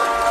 आमच्या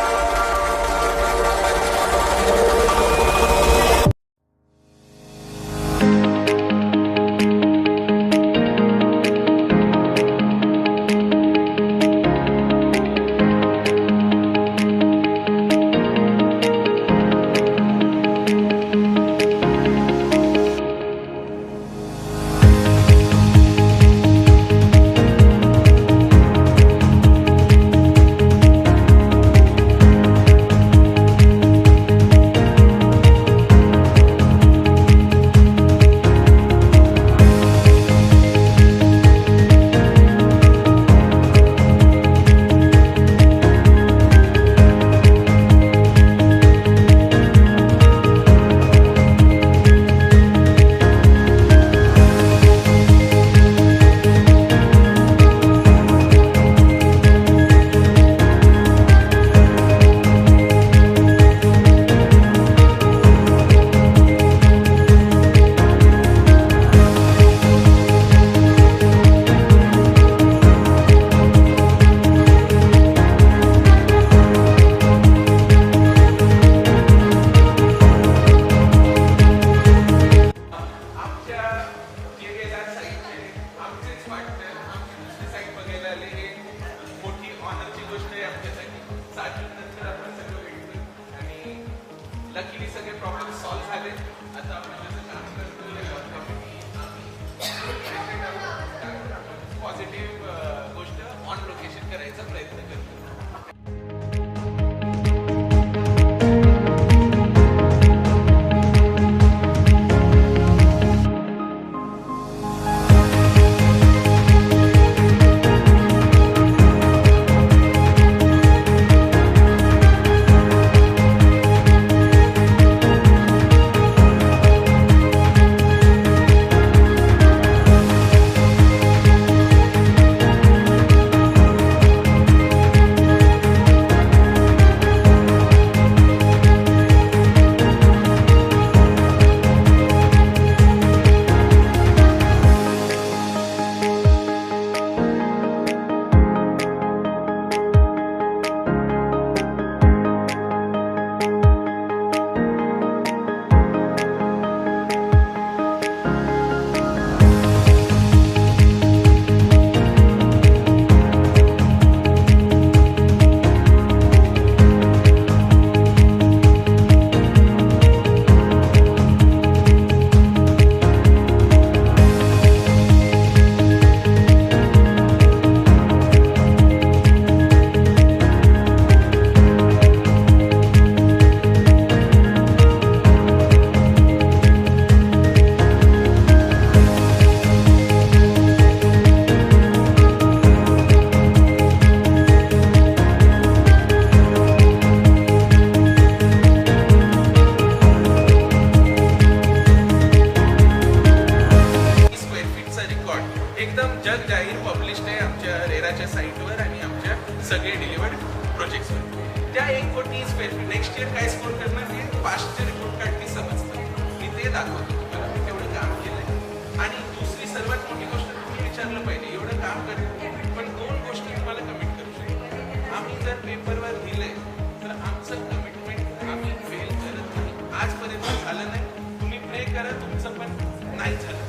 रेराच्या साईटवर आणि आमच्या सगळे डिलिव्हर्ड प्रोजेक्ट्सवर त्या एक कोटी स्क्वेअर फीट नेक्स्ट इयर काय स्कोर करणार हे पाचचे रिपोर्ट कार्ड मी समजतं. मी ते दाखवतो तुम्हाला. मी तेवढं काम केलंय. आणि दुसरी सर्वात मोठी गोष्ट तुम्ही विचारलं पाहिजे. एवढं काम करेल पण दोन गोष्टी तुम्हाला कमिट करू शकतो. आम्ही जर पेपरवर दिले तर आमचं कमिटमेंट आम्ही फेल करत नाही. आजपर्यंत झालं नाही. तुम्ही प्रे करा तुमचं पण नाही झालं.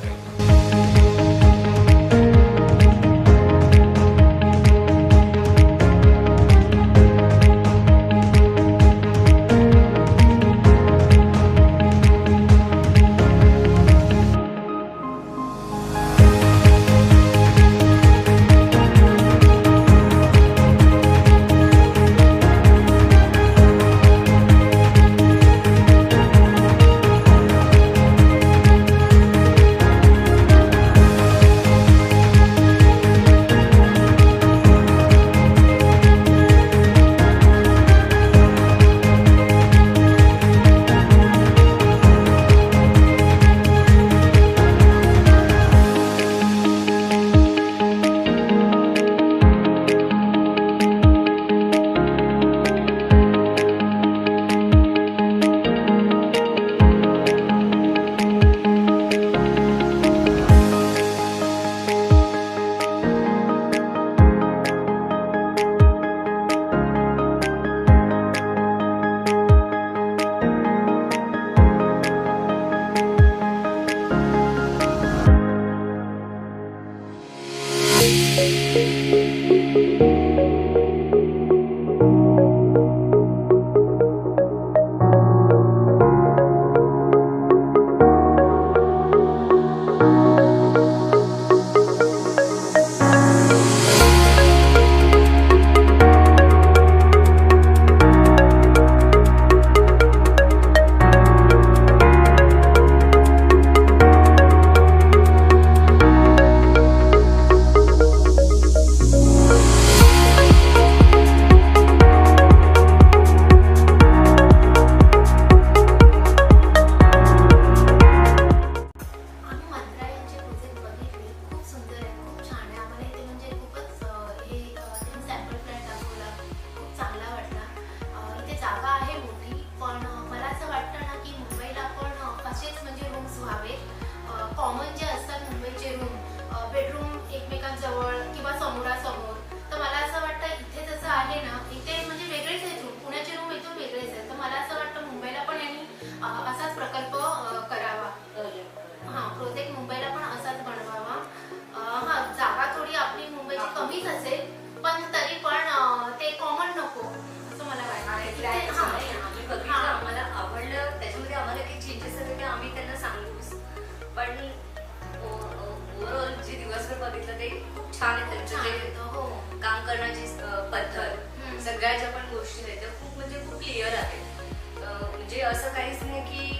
सगळ्या ज्या पण गोष्टी आहेत. त्या खूप म्हणजे खूप क्लिअर आहेत. म्हणजे असं काहीच नाही की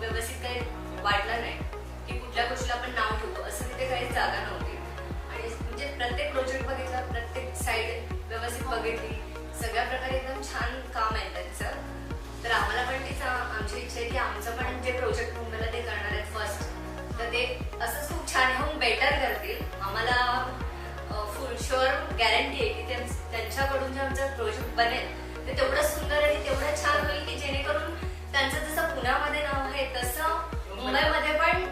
व्यवस्थित काही वाटलं नाही. की कुठल्या गोष्टीला आपण नाव ठेवतो. असं तिथे काही जागा नव्हती. आणि म्हणजे प्रत्येक प्रोजेक्ट बघितला प्रत्येक साईड व्यवस्थित बघितली. सगळ्या प्रकारे एकदम छान काम आहे त्यांचं. तर आम्हाला पण तीच आमची इच्छा आहे की आमचं पण जे प्रोजेक्ट मुंबईला ते करणार आहेत फर्स्ट तर ते असंच खूप छान होऊन बेटर करतील. आम्हाला फुल शुअर गॅरंटी आहे की त्यांच्याकडून जे आमचं प्रोजेक्ट बनेल ते तेवढं सुंदर आणि तेवढं छान होईल की जेणेकरून त्यांचं जसं पुण्यामध्ये नाव आहे तसं मुंबईमध्ये पण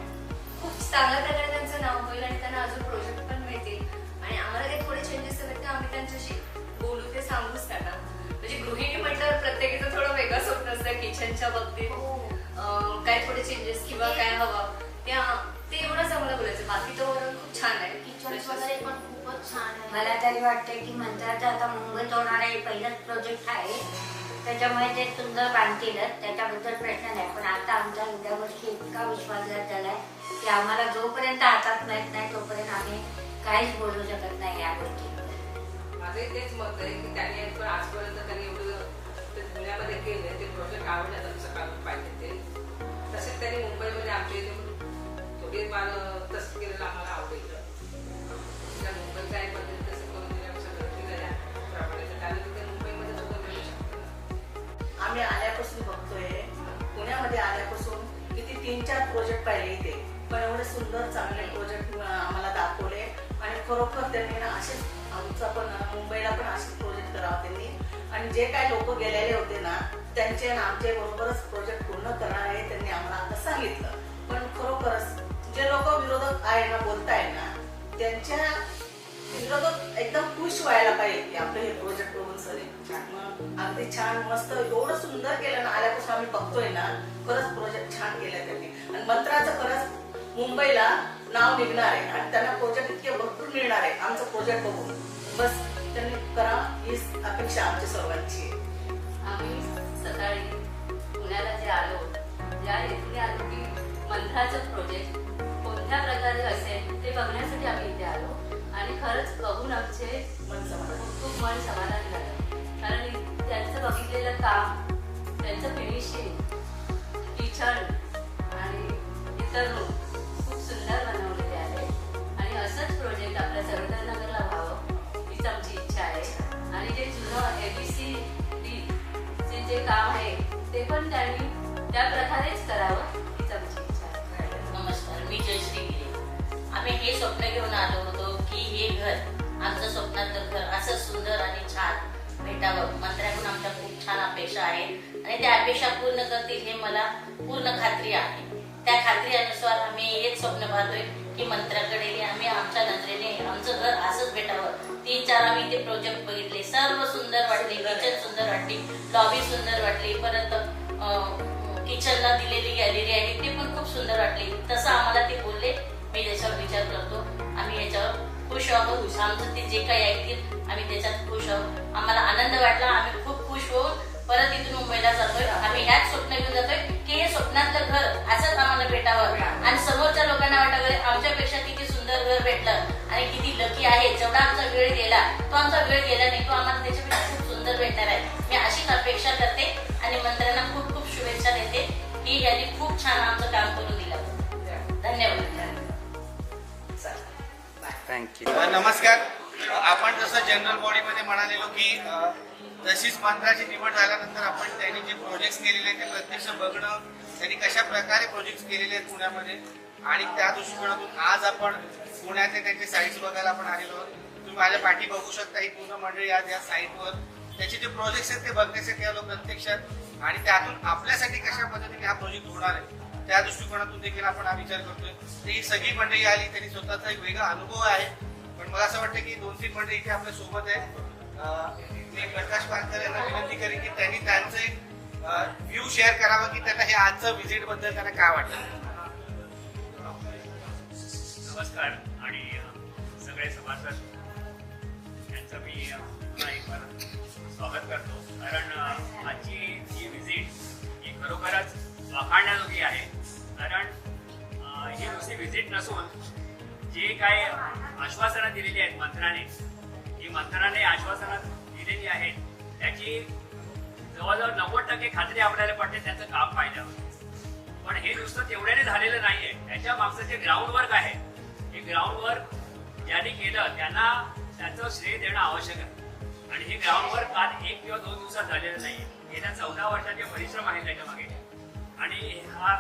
खूप चांगल्या प्रकारे त्यांचं नाव होईल आणि त्यांना अजून प्रोजेक्ट पण मिळतील. आणि आम्हाला काही थोडे चेंजेस हवे तर आम्ही त्यांच्याशी बोलू ते सांगूच त्यांना म्हणजे गृहिणी म्हटल्यावर प्रत्येकीचं थोडं वेगळं स्वप्न असतं किचनच्या बाबतीत. हो. काय थोडे चेंजेस किंवा काय हवं त्या ते एवढंच आम्हाला बोलायचं. बाकी तर ओव्हरऑल खूप छान आहे. किचन वगैरे पण खूपच छान आहे. मला तरी वाटते की मंत्राचं आता मुंबईत होणारा हे पहिलंच प्रोजेक्ट आहे. त्याच्यामुळे ते सुंदर बांधतीलच त्याच्याबद्दल प्रश्न नाही. पण आता आमचा उद्या वर्षी इतका विश्वासघात झालाय की आम्हाला जोपर्यंत हातात माहीत नाही तोपर्यंत आम्ही काहीच बोलू शकत नाही या गोष्टी. माझंही तेच मत आहे की त्यांनी पण आजपर्यंत त्यांनी एवढं ते पुण्यामध्ये केले ते प्रोजेक्ट आवडले त्यांचं काम पाहिजे ते. तसेच त्यांनी मुंबईमध्ये आमच्या इथे थोडी तसं केलेलं आम्हाला आवडेल त्या पद्धती तसं करून दिल्यापेक्षा झाल्या मुंबईमध्ये सुद्धा मिळू आम्ही आल्यापासून बघतोय पुण्यामध्ये आल्यापासून किती तीन चार प्रोजेक्ट पाहिले इथे. पण एवढे सुंदर चांगले प्रोजेक्ट आम्हाला दाखवले. आणि खरोखर त्यांनी ना असेच आमचा पण मुंबईला पण असेच प्रोजेक्ट करावा त्यांनी. आणि जे काही लोक गेलेले होते ना त्यांचे आणि आमचे बरोबरच प्रोजेक्ट पूर्ण करणार आहे त्यांनी आम्हाला आता सांगितलं. पण खरोखरच जे लोक विरोधक आहे ना बोलताय ना त्यांच्या विरोधक एकदम खुश व्हायला पाहिजे की आपलं हे प्रोजेक्ट बघून सर अगदी छान मस्त एवढं सुंदर केलं ना आल्यापासून आम्ही बघतोय ना खरंच प्रोजेक्ट छान केलं त्यांनी. आणि मंत्राचं खरंच मुंबईला नाव निघणार आहे आणि त्यांना प्रोजेक्ट इतके भरपूर मिळणार आहे आमचं प्रोजेक्ट बघून. बस त्यांनी करा हीच अपेक्षा आमच्या सर्वांची आम्ही सकाळी पुण्याला जे आलो ज्या इथे आलो की मंत्राचं प्रोजेक्ट कोणत्या प्रकारे असेल ते बघण्यासाठी आम्ही इथे आलो. आणि खरंच बघून आमचे मन समाधान खूप मन समाधान झालं. कारण त्यांचं बघितलेलं काम त्यांचं फिनिशिंग किचन आणि इतर रूम खूप सुंदर बनवलेले आहे. आणि असंच प्रोजेक्ट आपल्या सरदारनगरला व्हावं हीच आमची इच्छा आहे. आणि जे जुनं ए बी सी डी चे जे काम आहे ते पण त्यांनी त्या प्रकारेच करावं. मी जयश्री गिरे आम्ही हे स्वप्न घेऊन आलो होतो की हे घर आमचं स्वप्नातलं घर असं सुंदर आणि छान भेटावं. मंत्र्याकडून आमच्या खूप छान अपेक्षा आहेत आणि त्या अपेक्षा पूर्ण करतील हे मला पूर्ण खात्री आहे. त्या खात्री अनुसार आम्ही हेच स्वप्न पाहतोय की मंत्र्याकडे आम्ही आमच्या नजरेने आमचं घर असंच भेटावं. तीन चार आम्ही ते प्रोजेक्ट बघितले. सर्व सुंदर वाटले किचन सुंदर वाटली लॉबी सुंदर वाटली. परत किचनला दिलेली गॅलरी आहे. ती पण खूप सुंदर वाटली. तसं आम्हाला ते बोलले. मी त्याच्यावर विचार करतो. आम्ही याच्यावर खुश आहोत. आमचं ते जे काही ऐकतील आम्ही त्याच्यात खुश आहोत. आम्हाला आनंद वाटला. आम्ही खूप खुश होऊन परत इथून मुंबईला जातोय. आम्ही ह्याच स्वप्न घेऊन जातोय की हे स्वप्नातलं घर असंच आम्हाला भेटावं. आणि समोरच्या लोकांना वाटावं आमच्यापेक्षा किती सुंदर घर भेटलं. आणि किती लकी आहे. जेवढा आमचा वेळ गेला तो आमचा वेळ गेला नाही. तो आम्हाला त्याच्यापेक्षा यांनी खूप छान आमचं काम करून दिलं. धन्यवाद. थँक्यू नमस्कार. आपण जसं जनरल बॉडीमध्ये म्हणालेलो की तशीच मंत्राची निवड झाल्यानंतर आपण त्यांनी जे प्रोजेक्ट केलेले आहेत ते प्रत्यक्ष बघणं त्यांनी कशा प्रकारे प्रोजेक्ट केलेले आहेत पुण्यामध्ये आणि त्या दृष्टिकोनातून आज आपण पुण्याचे त्यांचे साईट्स बघायला आपण आलेलो आहोत. तुम्ही माझ्या पाठी बघू शकता ही पूर्ण मंडळी आज या साईटवर त्याचे जे प्रोजेक्ट्स आहेत ते बघण्यासाठी आलो प्रत्यक्षात. आणि त्यातून आपल्यासाठी कशा पद्धतीने हा प्रोजेक्ट होणार आहे त्या दृष्टिकोनातून देखील आपण हा विचार करतोय. ही सगळी मंडळी आली त्यांनी स्वतःचा एक वेगळा अनुभव आहे. पण मला असं वाटतं की दोन तीन मंडळी इथे आपल्यासोबत आहेत मी प्रकाश पारकर यांना विनंती करेन की त्यांनी त्यांचं एक व्ह्यू शेअर करावं की त्यांना हे आजचं व्हिजिटबद्दल त्यांना काय वाटतं. नमस्कार. आणि सगळे सभासद यांचं मी पुन्हा एक बार स्वागत करतो. कारण आजची जी खरोखरच वाखाणण्याजोगी आहे. कारण ही नुसती व्हिजिट नसून जे काय आश्वासनं दिलेली आहेत मंत्राने ही मंत्राने आश्वासनं दिलेली आहेत त्याची जवळजवळ नव्वद टक्के खात्री आपल्याला पडते त्याचं काम पाहिलं पण हे नुसतं तेवढ्याने झालेलं नाहीये. त्याच्या मागचं जे ग्राउंड वर्क आहे हे ग्राउंड वर्क ज्यांनी केलं त्यांना त्याचं श्रेय देणं आवश्यक आहे. आणि हे ग्राउंड वर्क आज एक किंवा दोन दिवसात झालेलं नाहीये. गेल्या चौदा वर्षाचे परिश्रम आहेत त्याच्यामागे. आणि हा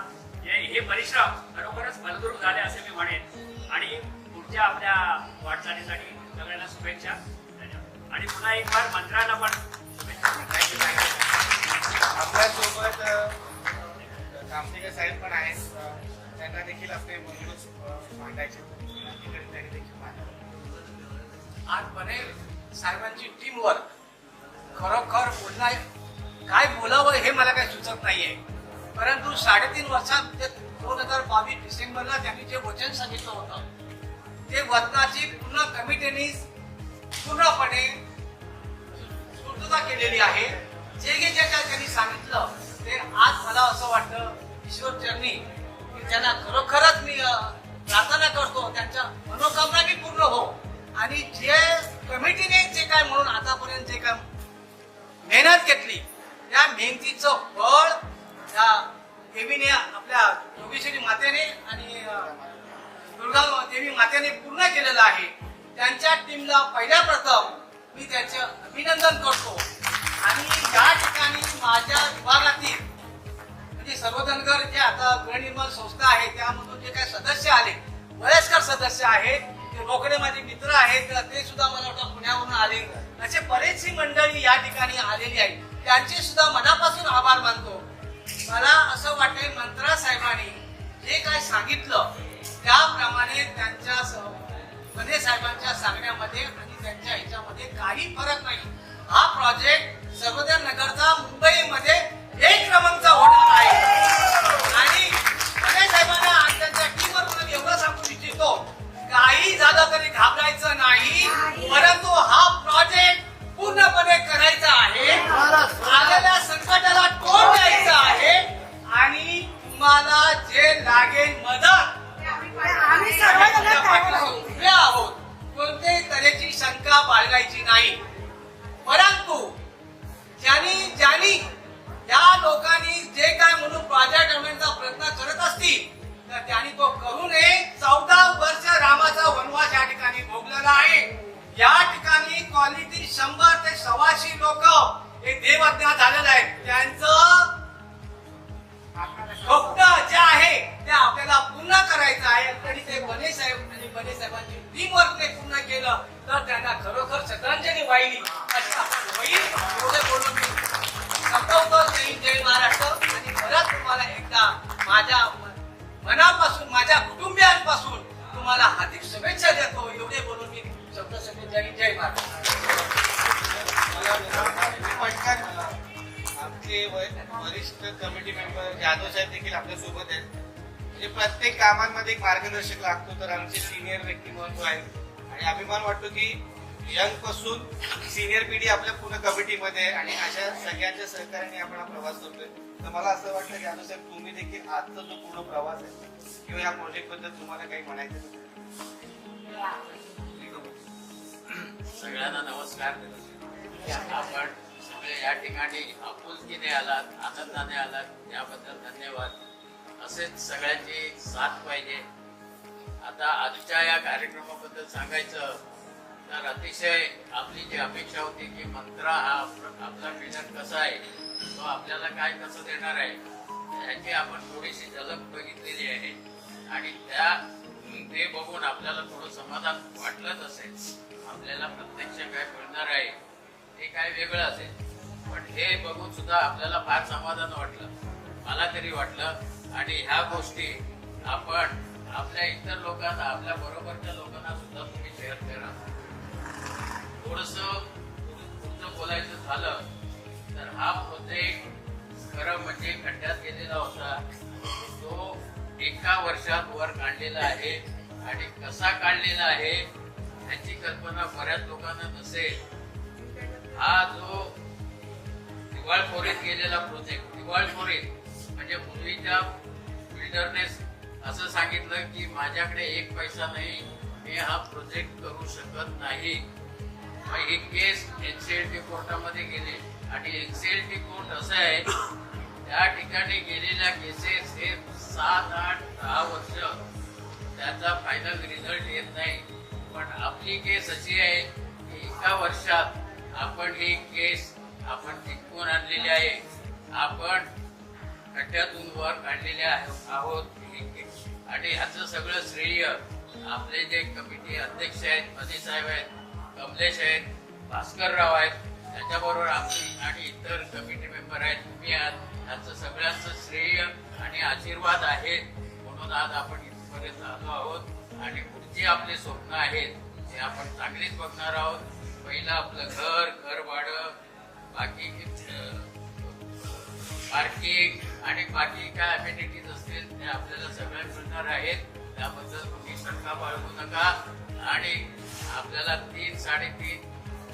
हे परिश्रम खरोखरच फलद्रूप झाले असे मी म्हणेन. आणि पुढच्या आपल्या वाटचालीसाठी सगळ्यांना शुभेच्छा. धन्यवाद. आणि पुन्हा एक बार मंत्र्यांना पण शुभेच्छा. आपल्यासोबत कामतिका साहेब पण आहेत. त्यांना देखील आपले मूलभूत मांडायचे तिकडे त्यांनी देखील मांडावे. आज परेल साहेबांची टीम वर्क खरोखर बोलणं काय बोलावं हे मला काही सुचत नाहीये. परंतु साडेतीन वर्षात ते दोन हजार बावीस डिसेंबरला त्यांनी जे वचन सांगितलं होतं ते वचनाची पूर्ण कमिटीने पूर्णपणे पूर्तता केलेली आहे. जे जे जे काय त्यांनी सांगितलं ते आज मला असं वाटतं ईश्वर चरणी की त्यांना खरोखरच मी प्रार्थना करतो त्यांच्या मनोकामना मी पूर्ण हो. आणि जे कमिटीने जे काय म्हणून आतापर्यंत जे काय मेहनत घेतली त्या मेहनतीचं फळ त्या देवीने आपल्या योगेश्वरी मातेने आणि दुर्गा देवी मातेने पूर्ण केलेलं आहे. त्यांच्या टीमला पहिल्या प्रथम मी त्यांचे अभिनंदन करतो. आणि या ठिकाणी माझ्या विभागातील म्हणजे सर्वधनगर जे आता गृहनिर्माण संस्था आहे त्यामधून जे काही सदस्य आले वयस्कर सदस्य आहेत ते रोकडे माझे मित्र आहेत ते सुद्धा मला वाटतं पुण्यावरून आले. असे बरेचशी मंडळी या ठिकाणी आलेली आहेत. त्यांचे सुद्धा मनापासून आभार मानतो. मला असं वाटतंय मंत्रा साहेबांनी जे काय सांगितलं त्याप्रमाणे त्यांच्या बने साहेबांच्या सांगण्यामध्ये आणि त्यांच्या ह्याच्यामध्ये काही फरक नाही. हा प्रोजेक्ट सर्वोदय नगरचा मुंबईमध्ये एक क्रमांकचा होणार आहे. आणि बने साहेबांना आणि त्यांच्या टीमवर म्हणून एवढं सांगू इच्छितो काही झालं तरी घाबरायचं नाही परंतु हा प्रोजेक्ट पूर्णपणे करायचा आहे. वाहिली अशी होईल एवढे बोलून मी संपवतो जय जय महाराष्ट्र आणि परत तुम्हाला एकदा माझ्या मनापासून माझ्या कुटुंबियांपासून तुम्हाला हार्दिक शुभेच्छा देतो. एवढे बोलून मी शब्द सगळे जय जय महाराष्ट्र पटकन आमचे वय- वरिष्ठ कमिटी मेंबर जाधव साहेब देखील आपल्यासोबत आहेत. म्हणजे प्रत्येक कामांमध्ये एक मार्गदर्शक लागतो तर आमचे सिनियर व्यक्तिमत्व आहेत. आणि अभिमान वाटतो की यंगपासून सिनियर पिढी आपल्या पूर्ण कमिटीमध्ये आणि अशा सगळ्यांच्या सहकार्याने आपण हा प्रवास करतोय. तर मला असं वाटतं की अनुसार तुम्ही देखील आजचा जो पूर्ण प्रवास आहे किंवा या प्रोजेक्टबद्दल तुम्हाला काही म्हणायचं सगळ्यांना नमस्कार. आपण सगळे या ठिकाणी आपुलकीने आलात आनंदाने आलात. त्याबद्दल धन्यवाद. असेच सगळ्यांची साथ पाहिजे. आता आजच्या या कार्यक्रमाबद्दल सांगायचं तर अतिशय आपली जी अपेक्षा होती की मंत्रा हा आपला विजन कसा आहे तो आपल्याला काय कसं देणार आहे याची आपण थोडीशी झलक बघितलेली आहे. आणि त्या ते बघून आपल्याला थोडं समाधान वाटलंच असेल आपल्याला प्रत्यक्ष काय मिळणार आहे ते काय वेगळं असेल. पण हे बघून सुद्धा आपल्याला फार समाधान वाटलं मला तरी वाटलं. आणि ह्या गोष्टी आपण आपल्या इतर लोकांना आपल्या बरोबरच्या लोकांना सुद्धा तुम्ही शेअर करा. थोडस बोलायचं झालं तर हा प्रोजेक्ट खरं म्हणजे खड्ड्यात गेलेला होता. तो एका वर्षात वर काढलेला आहे आणि कसा काढलेला आहे ह्याची कल्पना बऱ्याच लोकांना नसेल. हा जो दिवाळखोरीत गेलेला प्रोजेक्ट दिवाळखोरीत म्हणजे पूर्वीच्या बिल्डरने असं सांगितलं की माझ्याकडे एक पैसा नाही मी हा प्रोजेक्ट करू शकत नाही. मग ही केस एनसीएलटी कोर्टामध्ये गेले. आणि एनसीएलटी कोर्ट असं आहे त्या ठिकाणी गेलेल्या केसेस हे सात आठ दहा वर्ष त्याचा फायनल रिझल्ट येत नाही. पण आपली केस अशी आहे की एका वर्षात आपण ही केस आपण जिंकून आणलेली आहे. आपण खड्ड्यातून वर काढलेले आहोत आणि ह्याचं सगळं श्रेय आपले जे कमिटी अध्यक्ष आहेत मधी साहेब आहेत कमलेश आहेत भास्करराव आहेत त्याच्याबरोबर आमची आणि इतर कमिटी मेंबर आहेत तुम्ही आहात. त्यांचं सगळ्यांचं श्रेय आणि आशीर्वाद आहे म्हणून आज आपण इथपर्यंत आलो आहोत. आणि पुढची आपले स्वप्न आहेत ते आपण चांगलीच बघणार आहोत. पहिलं आपलं घर घर भाडं बाकी पार्किंग आणि बाकी काय अमेनिटीज असतील ते आपल्याला सगळ्या मिळणार आहेत. त्याबद्दल तुम्ही शंका बाळगू नका. आणि आपल्याला तीन साडेतीन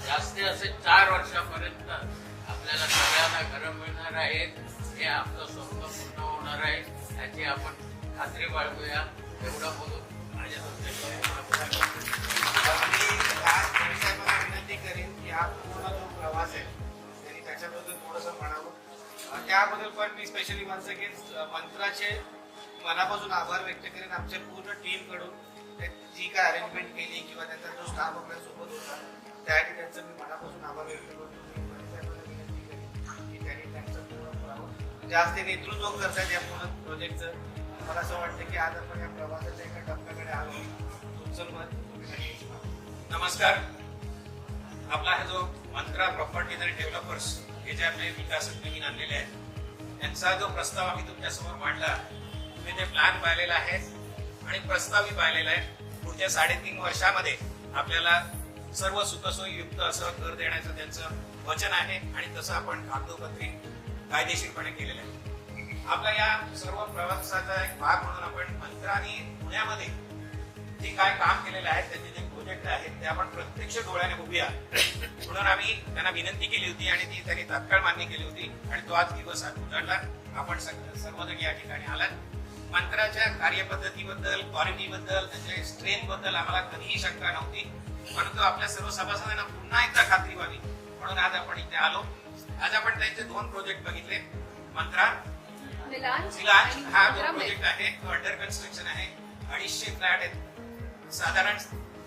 जास्ती असे चार वर्षापर्यंत आपल्याला सगळ्यांना घरं मिळणार आहेत. हे आपलं स्वप्न पूर्ण होणार आहे. याची आपण खात्री बाळगूया. एवढं बोलून माझ्या विनंती करेन की हा पूर्ण जो प्रवास आहे त्यांनी त्याच्याबद्दल थोडंसं म्हणावं. त्याबद्दल पण मी स्पेशली माणसं की मंत्राचे मनापासून आभार व्यक्त करेन. आमच्या पूर्ण टीम जी काय अरेंजमेंट केली किंवा त्यांचा जो स्टाफ आपल्यासोबत होता त्यासाठी त्यांचं मी मनापासून आभार व्यक्त करतो. मी मनी साहेबांना विनंती करेन की त्यांनी त्यांचं पूर्ण करावं म्हणजे आज ते नेतृत्व करतात या पूर्ण प्रोजेक्टचं मला असं वाटतं की आज आपण या प्रवासाच्या एका टप्प्याकडे आलो. तुमचं मत तुम्ही नमस्कार. आपला हा जो मंत्रा प्रॉपर्टीज आणि डेव्हलपर्स हे जे आपले विकासक नवीन आणलेले आहेत त्यांचा जो प्रस्ताव आम्ही तुमच्यासमोर मांडला तुम्ही ते प्लॅन पाहिलेला आहे. आणि प्रस्तावही पाहिलेला आहे. पुढच्या साडेतीन वर्षामध्ये आपल्याला सर्व सुखसोयीयुक्त असं कर देण्याचं त्यांचं वचन आहे आणि तसं आपण कागदोपत्री कायदेशीरपणे केलेलं आहे. आपला या सर्व प्रवासाचा एक भाग म्हणून आपण मंत्राने पुण्यामध्ये जे काय काम केलेलं आहे त्यांचे जे प्रोजेक्ट आहेत ते आपण प्रत्यक्ष डोळ्याने बघूया. म्हणून आम्ही त्यांना विनंती केली होती आणि ती त्यांनी तात्काळ मान्य केली होती आणि तो आज दिवस आज उजाडला. आपण सर्वजण या ठिकाणी आलात. मंत्राच्या कार्यपद्धतीबद्दल क्वालिटीबद्दल त्याच्या स्ट्रेंथबद्दल आम्हाला कधीही शंका नव्हती. परंतु आपल्या सर्व सभासदांना पुन्हा एकदा खात्री व्हावी. म्हणून आज आपण इथे आलो. आज आपण त्यांचे दोन प्रोजेक्ट बघितले. मंत्रा हा जो प्रोजेक्ट आहे तो अंडर कन्स्ट्रक्शन आहे. अडीचशे फ्लॅट आहेत. साधारण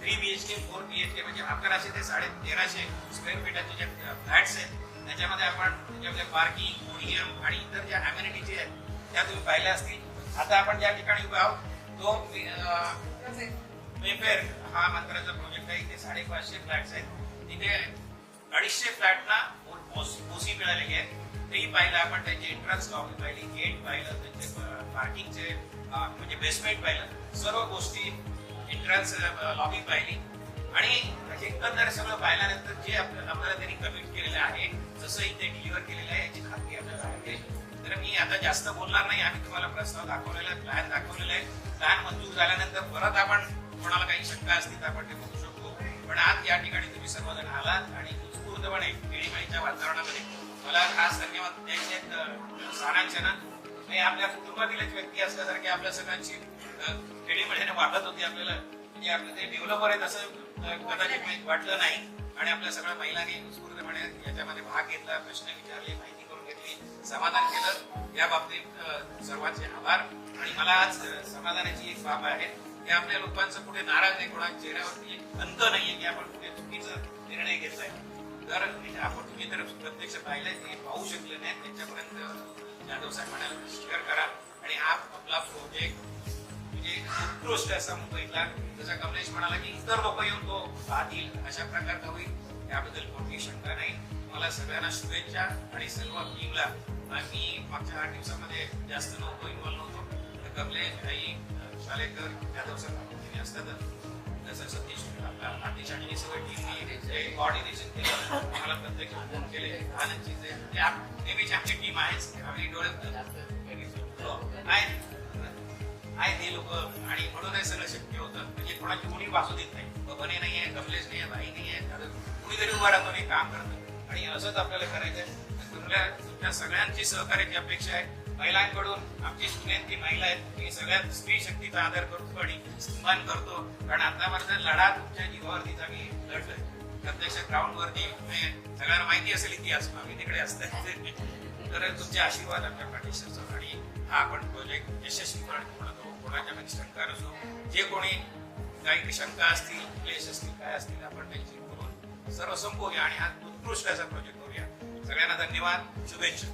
थ्री बीएचके फोर बीएचके म्हणजे अकराशे ते साडे तेराशे स्क्वेअर फीटाचे जे फ्लॅट्स आहेत त्याच्यामध्ये आपण त्याच्यामध्ये पार्किंग ओडिएम आणि इतर ज्या अम्युनिटी जे आहेत त्या तुम्ही पाहिल्या असतील. आता आपण ज्या ठिकाणी उभे आहोत. तो मेफेअर हा मंत्राचा प्रोजेक्ट आहे. इथे साडेपाचशे फ्लॅट्स आहेत. तिथे अडीचशे फ्लॅटना ओसी मिळालेली आहे तेही पाहिलं आपण त्यांची एंट्रन्स लॉबी पाहिली गेट पाहिलं त्यांचे पार्किंगचे म्हणजे बेसमेंट पाहिलं. सर्व गोष्टी एंट्रन्स लॉबी पाहिली. आणि त्याचे एकंदर सगळं पाहिल्यानंतर जे आपल्याला आपल्याला त्यांनी कमिट केलेलं आहे जसं इथे डिलिव्हर केलेलं आहे याची खात्री आपल्याला आहे. तर मी आता जास्त बोलणार नाही. आम्ही तुम्हाला प्रस्ताव दाखवलेला आहे प्लॅन दाखवलेला आहे. प्लॅन मंजूर झाल्यानंतर परत आपण कोणाला काही शंका असतील तर आपण ते बघू शकतो. पण आज या ठिकाणी तुम्ही सर्वजण आलात आणि उत्स्फूर्तपणे केळीमाईच्या वातावरणामध्ये मला खास धन्यवाद. द्यायचे आहेत अ, आपल्या कुटुंबातीलच व्यक्ती असल्यासारखे आपल्या सगळ्यांची खेळीमेळीने वाटत होती आपल्याला. म्हणजे आपले ते डेव्हलपर आहेत असं कदाचित वाटलं नाही. आणि आपल्या सगळ्या महिलांनी उत्स्फूर्तपणे याच्यामध्ये भाग घेतला प्रश्न विचारले. माहिती तुम्ही समाधान केलं. या बाबतीत सर्वांचे आभार. आणि मला आज समाधानाची एक बाब आहे. की आपल्या लोकांचं कुठे नाराज नाही कोणाच्या चेहऱ्यावरती अंत नाहीये की आपण कुठे चुकीचा निर्णय घेतलाय. तर आपण तुम्ही तर प्रत्यक्ष पाहिलंय ते पाहू शकले नाही. त्यांच्यापर्यंत जाधव साहेबांना शेअर करा. आणि हा आपला प्रोजेक्ट म्हणजे उत्कृष्ट असा मुंबईतला. जसा कमलेश म्हणाला की इतर लोक येऊन तो पाहतील. अशा प्रकारचा होईल. याबद्दल कोणतीही शंका नाही. मला सगळ्यांना शुभेच्छा आणि सर्व टीमला मी मागच्या आठ दिवसामध्ये जास्त नव्हतो इन्व्हॉल्व नव्हतो. तर कमलेश आई शालेकर यादव सर तुम्ही असतातच जसं सतीश आतिश आणि सगळी टीमनी कॉर्डिनेशन केलं मला प्रत्येक फोन केले. आनंदची त्या ते नेहमीची आमची टीम आहेच आम्ही डोळ्यात आहे ते लोक आणि म्हणून हे सगळं शक्य होतं. म्हणजे कोणाची कोणी वाचू देत नाही. बबने नाही आहे कमलेश नाही आहे भाई नाही आहे कुणीतरी उभा राहतो आणि काम करतो. आणि असंच आपल्याला करायचं आहे तुमच्या तुमच्या सगळ्यांची सहकार्याची अपेक्षा आहे. महिलांकडून आमची विनंती महिला आहेत. मी सगळ्यात स्त्री शक्तीचा आदर करतो आणि सन्मान करतो. कारण आतापर्यंत लढा तुमच्या जीवावरतीच आम्ही लढलोय प्रत्यक्ष ग्राउंड वरती म्हणजे सगळ्यांना माहिती असेल इतिहास आम्ही तिकडे असतात तर तुमचे आशीर्वाद आमच्या पाठीशी आणि हा आपण प्रोजेक्ट यशस्वीपणे पूर्ण करू कोणाच्या पण शंका नसो. जे कोणी काही शंका असतील क्लेश असतील काय असतील आपण त्यांची करून सर्व संपवूया आणि हा उत्कृष्ट असा प्रोजेक्ट करूया. सगळ्यांना धन्यवाद. शुभेच्छा.